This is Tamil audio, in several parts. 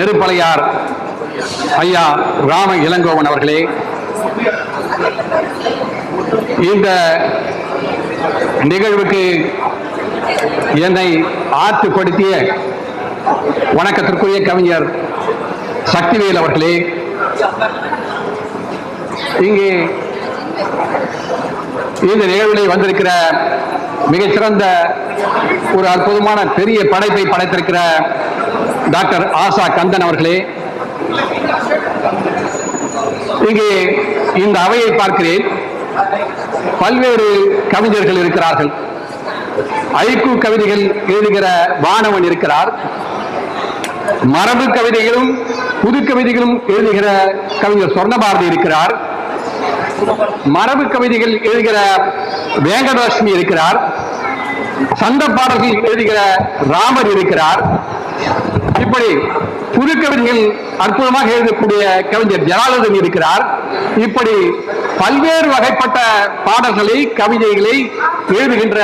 நெருப்பலையார் ஐயா ராம இளங்கோவன் அவர்களே இந்த நிகழ்வுக்கு என்னை ஆற்றுப்படுத்திய வணக்கத்திற்குரிய கவிஞர் சக்திவேல் அவர்களே இங்கே இந்த நிகழ்விலே வந்திருக்கிற மிகச்சிறந்த ஒரு அற்புதமான பெரிய படைப்பை படைத்திருக்கிற டாக்டர் ஆசா கந்தன் அவர்களே இங்கே இந்த அவையை பார்க்கிறேன். பல்வேறு கவிஞர்கள் இருக்கிறார்கள். ஐக்கு கவிதைகள் எழுதுகிற வானவன் இருக்கிறார். மரபு கவிதைகளும் புது கவிதைகளும் எழுதுகிற கவிஞர் சொர்ணபாரதி இருக்கிறார். மரபு கவிதைகள் எழுதுகிற வேங்கடலட்சுமி இருக்கிறார். சந்த பாடல்கள் எழுதுகிற ராமர் இருக்கிறார். இப்படி புது கவிதைகள் அற்புதமாக எழுதக்கூடிய கவிஞர் ஜலாலுதன் இருக்கிறார். இப்படி பல்வேறு வகைப்பட்ட பாடல்களை கவிதைகளை எழுதுகின்ற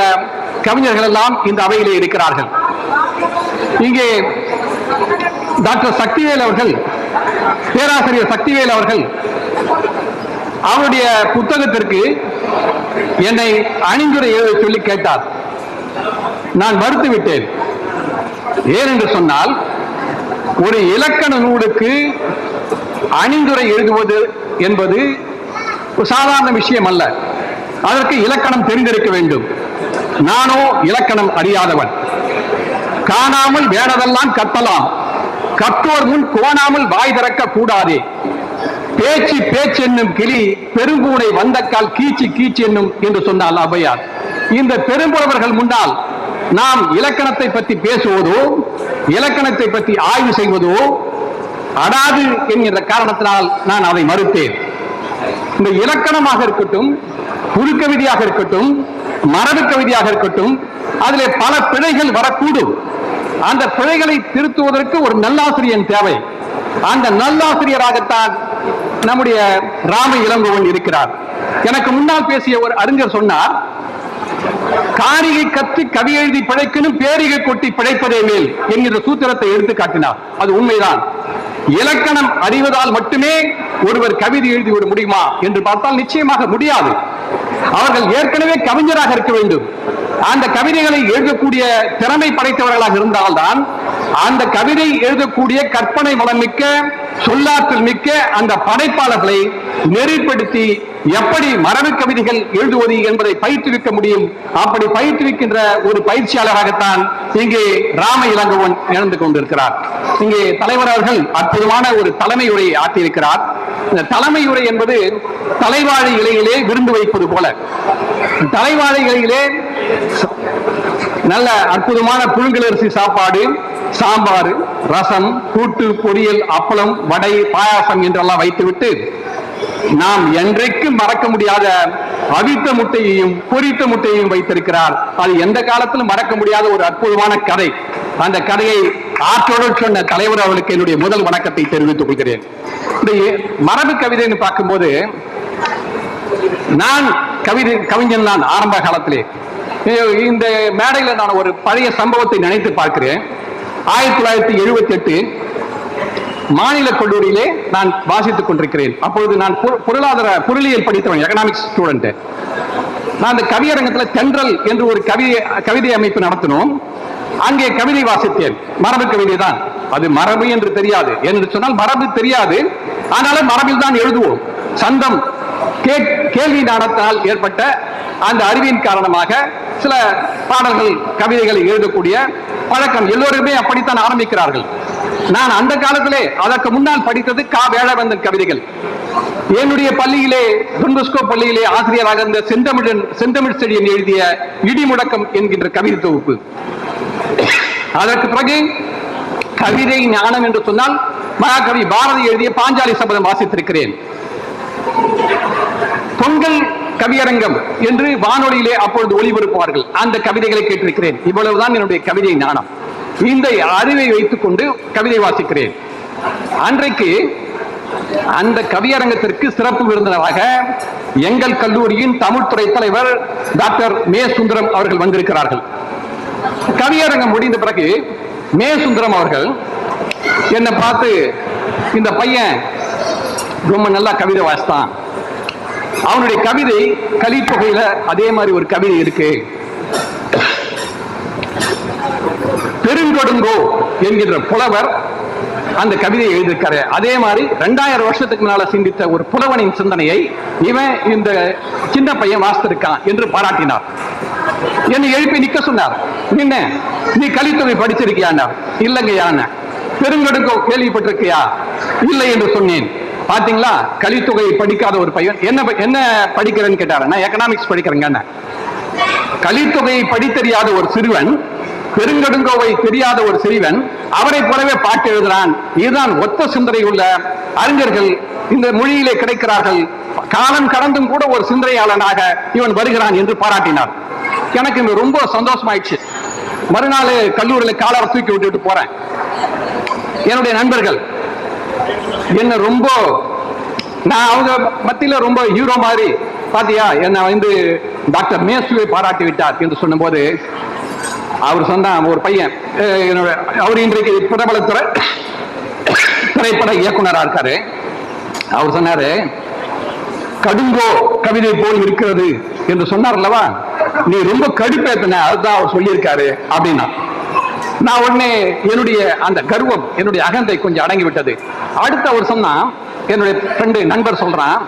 கவிஞர்கள் எல்லாம் இந்த அவையிலே இருக்கிறார்கள். இங்கே டாக்டர் சக்திவேல் அவர்கள் பேராசிரியர் சக்திவேல் அவர்கள் அவருடைய புத்தகத்திற்கு என்னை அணிந்துரை எழுத சொல்லி கேட்டார். நான் மறுத்து விட்டேன் ஏனென்று சொன்னால் ஒரு இலக்கண நூலுக்கு அணிந்துரை எழுதுவது என்பது சாதாரண விஷயம் அல்ல. அதற்கு இலக்கணம் தெரிந்திருக்க வேண்டும். நானோ இலக்கணம் அறியாதவன். காணாமல் வேறதெல்லாம் கத்தலாம். கற்றோர் முன் கோணாமல் வாய் திறக்க கூடாதே. பேச்சு பேச்சு என்னும் கிளி பெரும்பூனை வந்தக்கால் கீச்சு கீச்சு என்னும் என்று சொன்னால் ஔவையார் இந்த பெரும்புறவர்கள் முன்னால் நாம் இலக்கணத்தை பற்றி பேசுவதோ இலக்கணத்தை பற்றி ஆய்வு செய்வதோ அடாது என்கிற காரணத்தினால் நான் அதை மறுத்தேன். இந்த இலக்கணமாக இருக்கட்டும் புது கவிதையாக இருக்கட்டும் மரபு கவிதையாக இருக்கட்டும் அதிலே பல பிழைகள் வரக்கூடும். அந்த பிழைகளை திருத்துவதற்கு ஒரு நல்லாசிரியன் தேவை. அந்த நல்லாசிரியராகத்தான் நம்முடைய ராம இளங்கோவன் இருக்கிறார். எனக்கு முன்னால் பேசிய ஒரு அறிஞர் சொன்னார் காரிகை கத்து கவி எழுதி பிழைக்கணும் பேரிகை கொட்டி பிழைப்பதே மேல் என்கிற சூத்திரத்தை எடுத்து காட்டினார் அது உண்மைதான். இலக்கணம் அறிவதால் மட்டுமே ஒருவர் கவிதை எழுதி விட முடியுமா என்று பார்த்தால் நிச்சயமாக முடியாது. அவர்கள் ஏற்கனவே கவிஞராக இருக்க வேண்டும். அந்த கவிதைகளை எழுதக்கூடிய திறமை படைத்தவர்களாக இருந்தால்தான் அந்த கவிதை எழுதக்கூடிய கற்பனை வளம் மிக்க சொல்லாற்றல் மிக்க அந்த படைப்பாளர்களை நெறிப்படுத்தி எப்படி மரண கவிதைகள் எழுதுவது என்பதை பயிற்றுவிக்க முடியும்? அப்படி பயிற்றுவிக்கின்ற ஒரு பயிற்சியாளராகத்தான் இங்கே ராம இளங்கவன் இழந்து கொண்டிருக்கிறார். இங்கே தலைவர் அவர்கள் அற்புதமான ஒரு தலைமை உரையை ஆற்றியிருக்கிறார். இந்த தலைமை உரை என்பது தலைவாழை இலையிலே விருந்து வைப்பது போல. தலைவாழை இலையிலே நல்ல அற்புதமான புழுங்கலரிசி சாப்பாடு சாம்பார் ரசம் கூட்டு பொரியல் அப்பளம் வடை பாயாசம் என்றெல்லாம் வைத்துவிட்டு நாம் என்றைக்கும் மறக்க முடியாத அவித்த முட்டையையும் பொறித்த முட்டையையும் வைத்திருக்கிறார். அது எந்த காலத்திலும் மறக்க முடியாத ஒரு அற்புதமான கதை. அந்த கதையை ஆற்றோடு சொன்ன தலைவர் அவர்களுக்கு என்னுடைய முதல் வணக்கத்தை தெரிவித்துக் கொள்கிறேன். இந்த மரபு கவிதைன்னு பார்க்கும்போது நான் கவிதை கவிஞன் நான் ஆரம்ப காலத்திலே. இந்த மேடையில் நான் ஒரு பழைய சம்பவத்தை நினைத்து பார்க்கிறேன். ஆயிரத்தி தொள்ளாயிரத்தி எழுபத்தி எட்டு மாநில கல்லூரியிலே நான் வாசித்துக் கொண்டிருக்கிறேன். அப்பொழுது நான் பொருளாதார பொருளியல் படித்தவன் எக்கனாமிக்ஸ் ஸ்டூடெண்ட் நான் அந்த கவியரங்கத்தில் தென்றல் என்று ஒரு கவிதை கவிதை அமைப்பு நடத்தினோம். அங்கே கவிதை வாசித்தேன். மரபு கவிதை தான். அது மரபு என்று தெரியாது. என்று சொன்னால் மரபு தெரியாது. ஆனாலும் மரபில் தான் எழுதுவோம். சந்தம் கேள்வி நாடத்தால் ஏற்பட்ட அந்த அறிவின் காரணமாக சில பாடல்கள் கவிதைகளை எழுதக்கூடிய பழக்கம் எல்லோருமே அப்படித்தான் ஆரம்பிக்கிறார்கள். நான் அந்த காலத்திலே அதற்கு முன்னால் படித்தது கா. வேளவந்தன் கவிதைகள். என்னுடைய பள்ளியிலே துன்பஸ்கோ பள்ளியிலே ஆசிரியராக இருந்த செந்தமிழன் செந்தமிழ் செடியன் எழுதிய இடிமுடக்கம் என்கின்ற கவிதை தொகுப்பு. அதற்கு பிறகு கவிதை ஞானம் என்று சொன்னால் மகாகவி பாரதி எழுதிய பாஞ்சாலி சபதம் வாசித்திருக்கிறேன். பொங்கல் கவியரங்கம் என்று வானொலியிலே அப்பொழுது ஒளிபரப்புவார்கள். அந்த கவிதைகளை கேட்டிருக்கிறேன். இவ்வளவுதான் என்னுடைய கவிதை ஞானம். இந்த அறிவை வைத்துக் கொண்டு கவிதை வாசிக்கிறேன். அன்றைக்கு அந்த கவியரங்கத்திற்கு சிறப்பு விருந்தினராக எங்கள் கல்லூரியின் தமிழ்துறை தலைவர் டாக்டர் மே சுந்தரம் அவர்கள் வந்திருக்கிறார்கள். கவியரங்கம் முடிந்த பிறகு மே சுந்தரம் அவர்கள் என்னை பார்த்து இந்த பையன் ரொம்ப நல்லா கவிதை வாசித்தான். அவனுடைய கவிதை கலித்தொகையில அதே மாதிரி ஒரு கவிதை இருக்கு. பெருங்கொடுங்கோ என்கின்ற புலவர் அந்த கவிதையை எழுதியிருக்காரு. அதே மாதிரி ரெண்டாயிரம் வருஷத்துக்கு முன்னால சிந்தித்த ஒரு புலவனின் சிந்தனையை இவன் இந்த சின்ன பையன் வாசித்திருக்கான் என்று பாராட்டினார். என்னை எழுப்பி நிக்க சொன்னார். நின்ன நீ கலித்தொகை படிச்சிருக்கியான இல்லைங்கய்யான பெருங்கடுக்கோ கேள்விப்பட்டிருக்கியா? இல்லை என்று சொன்னேன். பாத்தீங்களா? கலித்தொகை படிக்காத ஒரு பையன். என்ன ப- என்ன படிக்கிறேன்னு கேட்டாரு நான் எக்கனாமிக்ஸ் படிக்கிறேங்க கலித்தொகையை படித்தறியாத ஒரு சிறுவன் பெருங்கடுங்கோவை தெரியாத ஒரு சிறுவன் அவரை போலவே பாட்டு எழுதுறான். இதுதான் ஒத்த சிந்தனை உள்ள அறிஞர்கள் இந்த மொழியிலே கிடைக்கிறார்கள். காலம் கடந்தும் கூட ஒரு சிந்தனையாளனாக இவன் வருகிறான் என்று பாராட்டினார். எனக்கு இது ரொம்ப சந்தோஷமாயிடுச்சு. மறுநாள் கல்லூரியில காலரை தூக்கி விட்டுட்டு போறேன். என்னுடைய நண்பர்கள் என்ன ரொம்ப நான் அவங்க மத்தியில ரொம்ப ஹீரோ மாதிரி பாத்தியா? என்ன வந்து டாக்டர் மேசுவை பாராட்டி விட்டார் என்று சொன்னபோது அவர் சொன்னான் ஒரு பையன் என்னோட அவர் இன்றைக்கு பிரபல துறை திரைப்பட இயக்குனரா இருக்காரு. அவர் சொன்னாரு கடுங்கோ கவிதை போல் இருக்கிறது என்று சொன்னார் அல்லவா? நீ ரொம்ப கடுப்பேத்தன அதுதான் அவர் சொல்லியிருக்காரு அப்படின்னா நான் உடனே என்னுடைய அந்த கர்வம் என்னுடைய அகந்தை கொஞ்சம் அடங்கி விட்டது அடுத்த வருஷம் தான் என்னுடைய ஃப்ரெண்டு நண்பர் சொல்றான்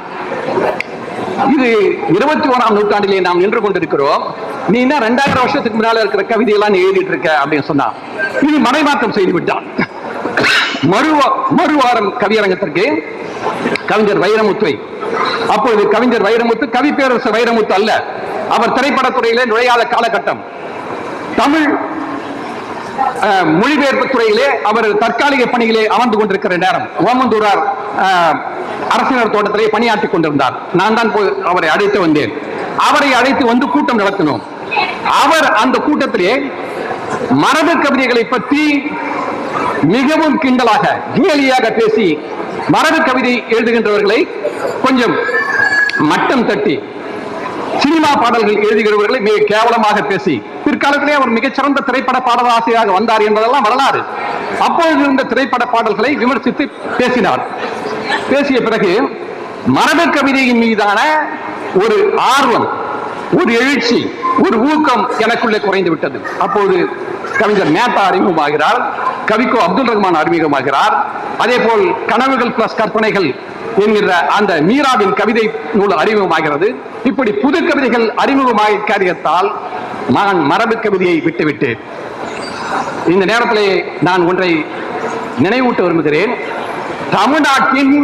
இது இருபத்தி ஓராம் நூற்றாண்டிலே நாம் நின்று கொண்டிருக்கிறோம். நீ என்ன ரெண்டாயிரம் வருஷத்துக்கு முன்னால இருக்கிற கவிதையெல்லாம் நீ எழுதிட்டு இருக்க அப்படின்னு சொன்னான். இது மறைமாற்றம் செய்து விட்டான். மறுவா மறுவாரம் கவியரங்கத்திற்கு கவிஞர் வைரமுத்துவை அப்பொழுது கவிஞர் வைரமுத்து கவி பேரரசு வைரமுத்து அல்ல. அவர் திரைப்படத்துறையிலே நுழையாத காலகட்டம். தமிழ் மொழிபெயர்ப்பு துறையிலே அவர் தற்காலிக பணியிலே அமர்ந்து கொண்டிருக்கிற நேரம் ஓமந்தூரார் அரசினர் தோட்டத்திலே பணியாற்றிக் கொண்டிருந்தார். நான் தான் போய் அவரை அழைத்து வந்தேன். அவரை அழைத்து வந்து கூட்டம் நடத்தினோம். அவர் அந்த கூட்டத்திலே மரபு கவிதைகளை பற்றி மிகவும் கிண்டலாக கேலியாக பேசி மரபு கவிதை எழுதுகின்றவர்களை கொஞ்சம் மட்டம் தட்டி சினிமா பாடல்கள் எழுதுகிறவர்களை மிக கேவலமாக பேசி பிற்காலத்திலே அவர் மிகச்சிறந்த திரைப்பட பாடலாசிரியராக வந்தார் என்பதெல்லாம் வரலாறு. அப்பொழுது இருந்த திரைப்பட பாடல்களை விமர்சித்து பேசினார். பேசிய பிறகு மரபு கவிதையின் மீதான ஒரு ஆர்வம் ஒரு எழுச்சி ஒரு ஊக்கம் எனக்குள்ளே குறைந்து விட்டது. அப்போது கவிஞர் மேத்தா அறிமுகமாகிறார் கவிக்கோ அப்துல் ரஹ்மான் அறிமுகமாகிறார். அதே போல் கனவுகள் பிளஸ் கற்பனைகள் என்கிற அந்த மீராவின் கவிதை நூல் அறிமுகமாகிறது. இப்படி புது கவிதைகள் அறிமுகமாக காரியத்தால் நான் மரபு கவிதையை விட்டுவிட்டேன் இந்த நேரத்திலே நான் ஒன்றை நினைவூட்ட விரும்புகிறேன். தமிழ்நாட்டின்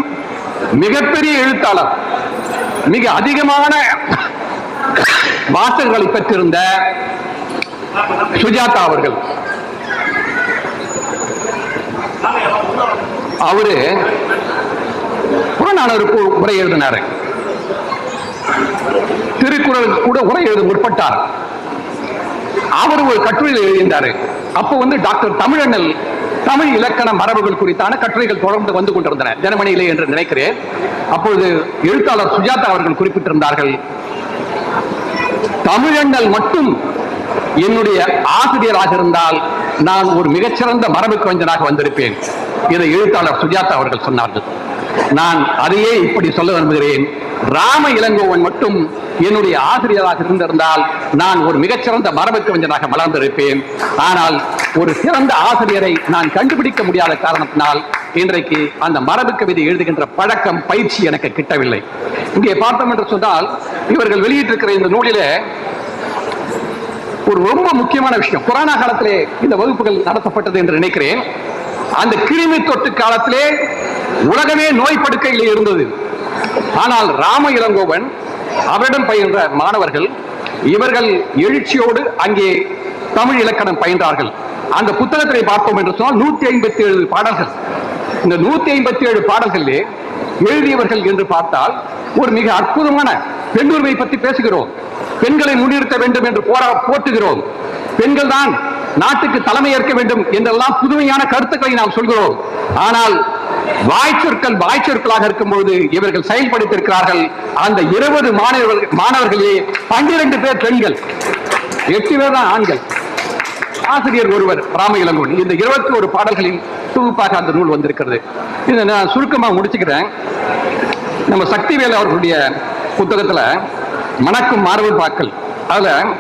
மிகப்பெரிய எழுத்தாளர் மிக அதிகமான வாசகர்களை பெற்றிருந்த சுஜாதா அவர்கள். அவரு புறநானூருக்கு உரை எழுதினாரு. திருக்குறள் கூட உரை எழுத முற்பட்டார். அவர் ஒரு கட்டுரையில் எழுதியிருந்தாரு. அப்போ வந்து டாக்டர் தமிழண்ணல் தமிழ் இலக்கண மரபுகள் குறித்தான கட்டுரைகள் தொடர்ந்து வந்து கொண்டிருந்தன. தினமணியிலே என்று நினைக்கிறேன். அப்பொழுது எழுத்தாளர் சுஜாதா அவர்கள் குறிப்பிட்டிருந்தார்கள் தமிழண்ணல் மட்டும் என்னுடைய ஆசிரியராக இருந்தால் நான் ஒரு மிகச்சிறந்த மரபு கவிஞனாக வந்திருப்பேன் இதை எழுத்தாளர் சுஜாதா அவர்கள் சொன்னார்கள். நான் அதையே இப்படி சொல்ல விரும்புகிறேன். ராம இளங்கோவன் மட்டும் என்னுடைய ஆசிரியராக இருந்திருந்தால் நான் ஒரு மிகச்சிறந்த மரபு கவிஞனாக வளர்ந்திருப்பேன். ஆனால் ஒரு சிறந்த ஆசிரியரை நான் கண்டுபிடிக்க முடியாத காரணத்தினால் இன்றைக்கு அந்த மரபு கவிதை எழுதுகின்ற பழக்கம் பயிற்சி எனக்கு கிட்டவில்லை. இங்கே பார்த்தோம் என்று சொன்னால் இவர்கள் வெளியிட்டிருக்கிற இந்த நூலிலே ஒரு ரொம்ப முக்கியமான விஷயம். கொரோனா காலத்திலே இந்த வகுப்புகள் நடத்தப்பட்டது என்று நினைக்கிறேன். அந்த கிருமி தொட்டு காலத்திலே உலகமே நோய் படுக்கையில் இருந்தது. ஆனால் ராம இளங்கோவன் அவரிடம் பயின்ற மாணவர்கள் இவர்கள் எழுச்சியோடு அங்கே தமிழ் இலக்கணம் பயின்றார்கள். அந்த புத்தகத்தை பார்ப்போம் என்று சொன்னால் நூத்தி ஐம்பத்தி ஏழு பாடல்கள். இந்த நூத்தி ஐம்பத்தி ஏழு பாடல்களிலே எழுதியவர்கள் என்று பார்த்தால் ஒரு மிக அற்புதமான பெண்ணுரிமை பற்றி பேசுகிறோம். பெண்களை முன்னிறுத்த வேண்டும் என்று போரா போட்டுகிறோம் பெண்கள் தான் நாட்டுக்கு தலைமை ஏற்க வேண்டும் என்றெல்லாம் புதுமையான கருத்துக்களை நாம் சொல்கிறோம். ஆனால் வாய்ச்சொற்கள் வாய்ச்சொற்களாக இருக்கும்போது இவர்கள் செயல்படுத்தியிருக்கிறார்கள். அந்த இருபது மாணவர்கள் மாணவர்களே பன்னிரண்டு பேர் பெண்கள் எட்டு பேர் தான் ஆண்கள். ஆசிரியர் ஒருவர் ராம இளங்கோன் இந்த இருபத்தி ஒரு பாடல்களின் தொகுப்பாக அந்த நூல் வந்திருக்கிறது. இதை நான் சுருக்கமா முடிச்சுக்கிறேன். நம்ம சக்திவேல் அவர்களுடைய புத்தகத்துல மணக்கும் மார்பு பாக்கள் அதில்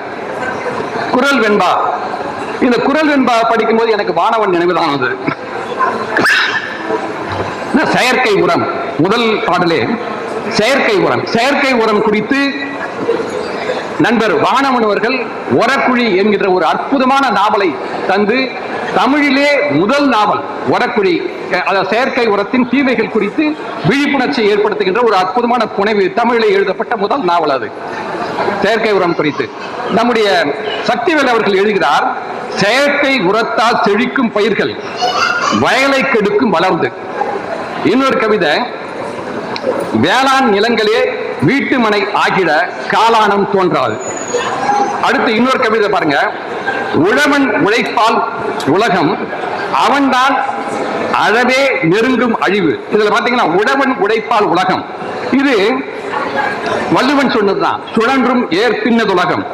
குரல் வெண்பா. இந்த குரல் வெண்பா படிக்கும்போது எனக்கு வானவன் நினைவுதான் வந்தது செயற்கை உரம் முதல் பாடலே. செயற்கை உரம். செயற்கை உரம் குறித்து நண்பர் வானவன் அவர்கள் ஒரக்குழி என்கின்ற ஒரு அற்புதமான நாவலை தந்து தமிழிலே முதல் நாவல் ஒரக்குழி அதாவது செயற்கை உரத்தின் தீமைகள் குறித்து விழிப்புணர்ச்சி ஏற்படுத்துகின்ற ஒரு அற்புதமான புனைவு தமிழிலே எழுதப்பட்ட முதல் நாவல் அது. செயற்கை உரம் குறித்து நம்முடைய சக்திவேல் அவர்கள் எழுதுகிறார் செயற்கை உரத்தால் செழிக்கும் பயிர்கள் வயலை கெடுக்கும் வளர்ந்து. இன்னொரு கவிதை வேளாண் நிலங்களே வீட்டு மனை ஆகிட காலானம் தோன்றாது. அடுத்து இன்னொரு கவிதை பாருங்க உழவன் உழைப்பால் உலகம் அவன்தான் அழவே நெருங்கும் அழிவு. இதுல பாத்தீங்கன்னா உழவன் உழைப்பால் உலகம். இது வள்ளுவன் சொன்னதுதான் சுழன்றும் ஏற்பின்னது உலகம்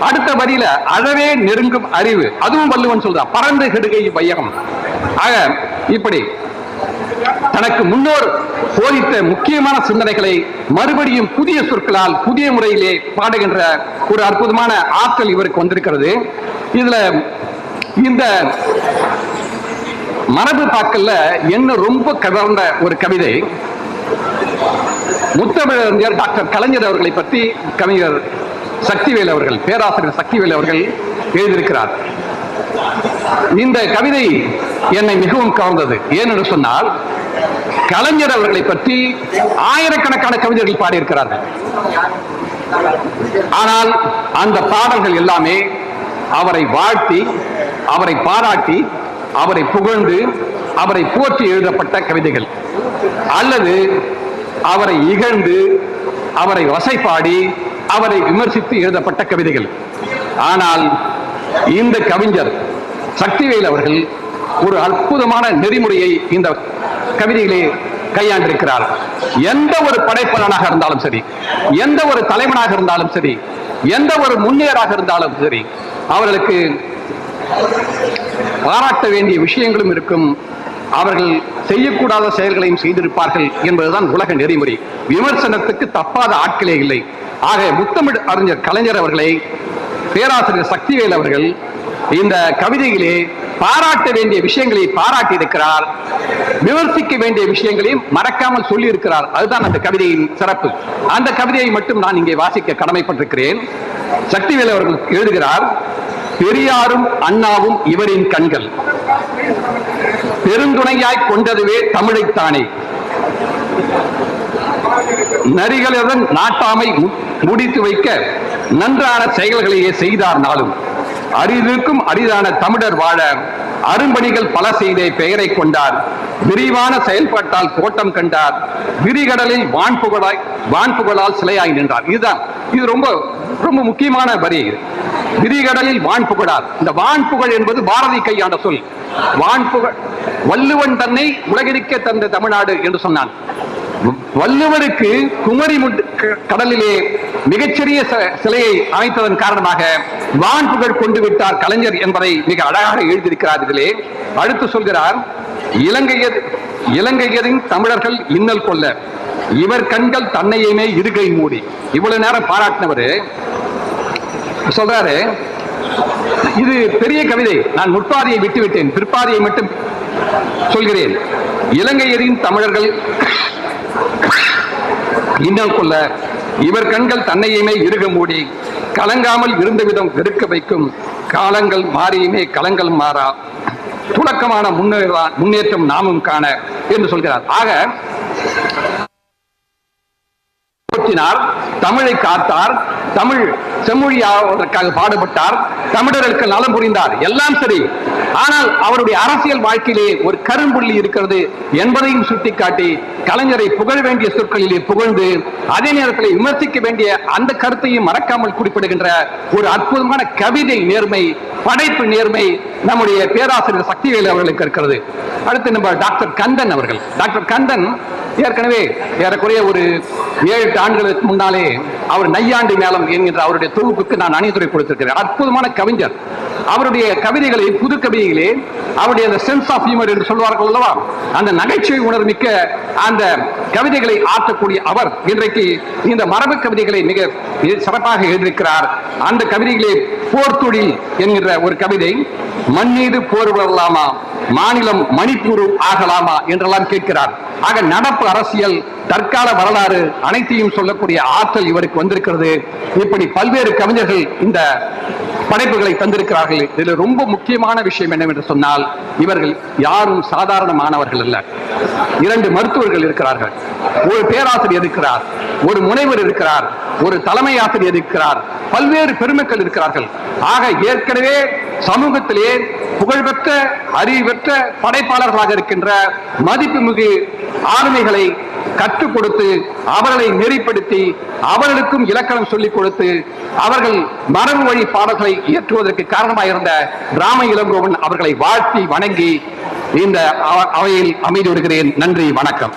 அடுத்த வரியில அழவே நெருங்கும் அறிவு. அதுவும் வள்ளுவன் சொல்றான் பறந்து கெடுகை வையகம். ஆக இப்படி தனக்கு முன்னோர் போதித்த முக்கியமான சிந்தனைகளை மறுபடியும் புதிய சொற்களால் புதிய முறையிலே பாடுகின்ற ஒரு அற்புதமான ஆற்றல் இவருக்கு வந்திருக்கிறது. இதுல இந்த மரபு தாக்கல்ல என்ன ரொம்ப கவர்ந்த ஒரு கவிதை முத்தமிழறிஞர் டாக்டர் கலைஞர் அவர்களை பற்றி கவிஞர் சக்திவேல் அவர்கள் பேராசிரியர் சக்திவேல் அவர்கள் எழுதியிருக்கிறார். இந்த கவிதை என்னை மிகவும் கவர்ந்தது. ஏனென்று சொன்னால் கலைஞர் அவர்களை பற்றி ஆயிரக்கணக்கான கவிஞர்கள் பாடியிருக்கிறார்கள். ஆனால் அந்த பாடல்கள் எல்லாமே அவரை வாழ்த்தி அவரை பாராட்டி அவரை புகழ்ந்து அவரை போற்றி எழுதப்பட்ட கவிதைகள். அல்லது அவரை இகழ்ந்து அவரை வசைப்பாடி அவரை விமர்சித்து எழுதப்பட்ட கவிதைகள். ஆனால் இந்த கவிஞர் சக்திவேல் அவர்கள் ஒரு அற்புதமான நெறிமுறையை இந்த கவிதையிலே கையாண்டிருக்கிறார். எந்த ஒரு படைப்பாளனாக இருந்தாலும் சரி எந்த ஒரு தலைவனாக இருந்தாலும் சரி எந்த ஒரு முன்னேறாக இருந்தாலும் சரி அவர்களுக்கு பாராட்ட வேண்டிய விஷயங்களும் இருக்கும். அவர்கள் செய்யக்கூடாத செயல்களையும் செய்திருப்பார்கள் என்பதுதான் உலக நெறிமுறை. விமர்சனத்துக்கு தப்பாத ஆட்களே இல்லை. ஆக முத்தமிழ் அறிஞர் கலைஞர் அவர்களை பேராசிரியர் சக்திவேல் அவர்கள் இந்த கவிதையிலே பாராட்ட வேண்டிய விஷயங்களை பாராட்டி இருக்கிறார் விமர்சிக்க வேண்டிய விஷயங்களையும் மறக்காமல் சொல்லி இருக்கிறார் அதுதான் அந்த கவிதையின் சிறப்பு. அந்த கவிதையை மட்டும் நான் இங்கே வாசிக்க கடமைப்பட்டிருக்கிறேன். சக்திவேல் அவர்கள் எழுதுகிறார் பெரியாரும் அண்ணாவும் இவரின் கண்கள். பெருந்துணையாய் கொண்டதுவே தமிழைத்தானே நரிகளுடன் நாட்டாமை முடித்து வைக்க நன்றான செயல்களையே செய்தார் நாளும். அரிதிருக்கும் அரிதான தமிழர் வாழ அரும்பணிகள் பல செய்தே பெயரை கொண்டார். விரிவான செயல்பாட்டால் தோட்டம் கண்டார். விரிகடலில் வான்புகழாய் வான்புகளால் சிலையாய் நின்றார். இதுதான். இது ரொம்ப ரொம்ப முக்கியமான வரி இது. வான் வான்புகழார் இந்த வான்புகழ் என்பது பாரதி கையாண்ட சொல். வான்புகழ் வள்ளுவன் தன்னை உலகிற்கே தந்த தமிழ்நாடு என்று சொன்னான். வள்ளுவருக்கு குமரி க- கடலிலே மிகச்சிறிய ச- சிலையை அமைத்ததன் காரணமாக வான் புகழ் கொண்டு விட்டார் கலைஞர் என்பதை மிக அழகாக எழுதியிருக்கிறார் இதிலே. அடுத்து சொல்கிறார் இலங்கையர் இலங்கையரின் தமிழர்கள் இன்னல் கொள்ள. இவர் கண்கள் தன்னையுமே இருகை மூடி. இவ்வளவு நேரம் பாராட்டினவர் சொல்றாரு இது பெரிய கவிதை. நான் முற்பாதியை விட்டுவிட்டேன். பிற்பாதியை மட்டும் சொல்கிறேன். இலங்கையரின் தமிழர்கள் இன்னும் கொள்ள இவர் கண்கள் தன்னையுமே இருக மூடி கலங்காமல் இருந்த விதம் வெறுக்க வைக்கும் காலங்கள் மாறியுமே கலங்கள் மாறா துலக்கமான முன்னேற்றம் நாமும் காண என்று சொல்கிறார். ஆக போற்றினார் தமிழை காத்தார் தமிழ் செம்மொழியாவதற்காக பாடுபட்டார் தமிழர்களுக்கு நலம் புரிந்தார். எல்லாம் சரி. ஆனால் அவருடைய அரசியல் வாழ்க்கையிலே ஒரு கரும்புள்ளி இருக்கிறது என்பதையும் சுட்டிக்காட்டி கலைஞரை புகழ வேண்டிய சொற்களிலே புகழ்ந்து அதே நேரத்தில் விமர்சிக்க வேண்டிய அந்த கருத்தையும் மறக்காமல் குறிப்பிடுகின்ற ஒரு அற்புதமான கவிதை நேர்மை படைப்பு நேர்மை நம்முடைய பேராசிரியர் சக்திவேல் அவர்களுக்கு இருக்கிறது. அடுத்து நம்ம டாக்டர் கந்தன் அவர்கள். டாக்டர் கந்தன் ஏற்கனவே ஏறக்குறைய ஒரு ஏழு எட்டு ஆண்டுகளுக்கு முன்னாலே அவர் நையாண்டி மேலம் என்கின்ற அவருடைய தொகுப்புக்கு நான் அணிந்துரை கொடுத்திருக்கிறேன். அற்புதமான கவிஞர். அவருடைய கவிதைகளை புது கவிதைகளே அவருடைய அந்த சென்ஸ் ஆஃப் ஹியூமர் என்று சொல்வார்கள் அல்லவா? அந்த நகைச்சுவை உணர்மிக்க அந்த கவிதைகளை ஆற்றக்கூடிய அவர் இன்றைக்கு இந்த மரபு கவிதைகளை மிக சிறப்பாக எழுதியிருக்கிறார். அந்த கவிதைகளே போர்த்தொழில் என்கிற ஒரு கவிதை. மண்ணீது போர் வரலாமா மாநிலம் மணிப்பூர் ஆகலாமா? என்றெல்லாம் கேட்கிறார். ஆக நடப்பு அரசியல் தற்கால வரலாறு அனைத்தையும் சொல்லக்கூடிய ஆற்றல் இவருக்கு வந்திருக்கிறது. இப்படி பல்வேறு கவிஞர்கள் இந்த படைப்புகளை தந்திருக்கிறார்கள். இதில் ரொம்ப முக்கியமான விஷயம் என்னவென்று சொன்னால் இவர்கள் யாரும் சாதாரண மாணவர்கள் அல்ல. இரண்டு மருத்துவர்கள் இருக்கிறார்கள். ஒரு பேராசிரியர் இருக்கிறார் ஒரு முனைவர் இருக்கிறார் ஒரு தலைமை ஆசிரியர் இருக்கிறார் பல்வேறு பெருமக்கள் இருக்கிறார்கள். ஆக ஏற்கனவே சமூகத்திலே புகழ்பெற்ற அறிவற்ற படைப்பாளர்களாக இருக்கின்ற மதிப்புமிகு ஆளுமைகளை கற்றுக் கொடுத்து அவர்களை நெறிப்படுத்தி அவர்களுக்கும் இலக்கணம் சொல்லிக் கொடுத்து அவர்கள் மரபு வழி பாடல்களை இயற்றுவதற்கு காரணமாக இருந்த ராம இளங்கோவன் அவர்களை வாழ்த்தி வணங்கி இந்த அவையில் அமைதி விடுகிறேன் நன்றி வணக்கம்.